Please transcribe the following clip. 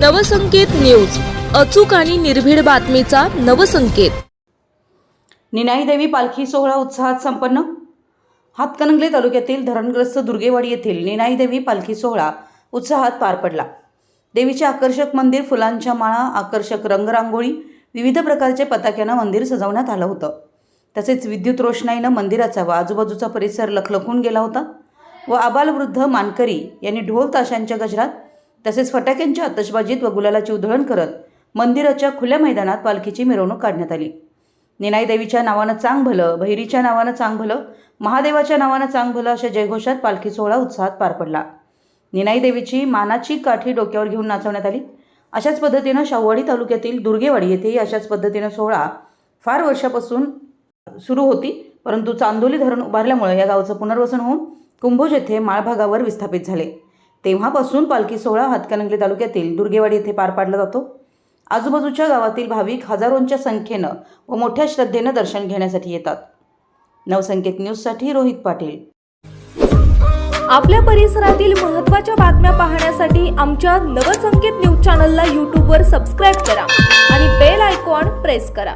Navsanket news. अचूक आणि निर्भीड बातमीचा नवसंकेत. निनाई देवी पालखी सोहळा उत्साहात संपन्न. हातकणंगले तालुक्यातील धरणग्रस्त दुर्गेवाडी येथील निनाई देवी पालखी सोहळा उत्साहात पार पडला. देवीचे आकर्षक मंदिर फुलांच्या माळा आकर्षक रंगरांगोळी विविध प्रकारचे पताक्यानं मंदिर सजवण्यात आलं होतं. तसेच विद्युत रोषणाईनं मंदिराचा व आजूबाजूचा परिसर लखलखून गेला होता. व आबालवृद्ध मानकरी यांनी ढोल ताशांच्या गजरात तसेच फटाक्यांच्या आतषबाजीत व गुलालाची उधळण करत मंदिराच्या खुल्या मैदानात पालखीची मिरवणूक काढण्यात आली. निनाई देवीच्या नावानं चांग भलं भैरीच्या नावानं चांग भलं महादेवाच्या नावानं चांग भलं अशा जयघोषात पालखी सोहळा उत्साहात पार पडला. निनाई देवीची मानाची काठी डोक्यावर घेऊन नाचवण्यात आली. अशाच पद्धतीनं शाहूवाडी तालुक्यातील दुर्गेवाडी येथेही अशाच पद्धतीनं सोहळा फार वर्षापासून सुरू होती परंतु चांदोली धरण उभारल्यामुळे या गावचं पुनर्वसन होऊन कुंभोज येथे माळभागावर विस्थापित झाले. तेव्हापासून पालखी सोहळा हातकणंगले तालुक्यातील दुर्गेवाडी येथे पार पाडला जातो. आजूबाजूच्या गावातील भाविक हजारोंच्या संख्येनं व मोठ्या श्रद्धेनं दर्शन घेण्यासाठी येतात. नवसंकेत न्यूजसाठी रोहित पाटील. आपल्या परिसरातील महत्त्वाच्या बातम्या पाहण्यासाठी आमच्या नवसंकेत न्यूज चॅनलला यूट्यूबवर सबस्क्राईब करा आणि बेल आयकॉन प्रेस करा.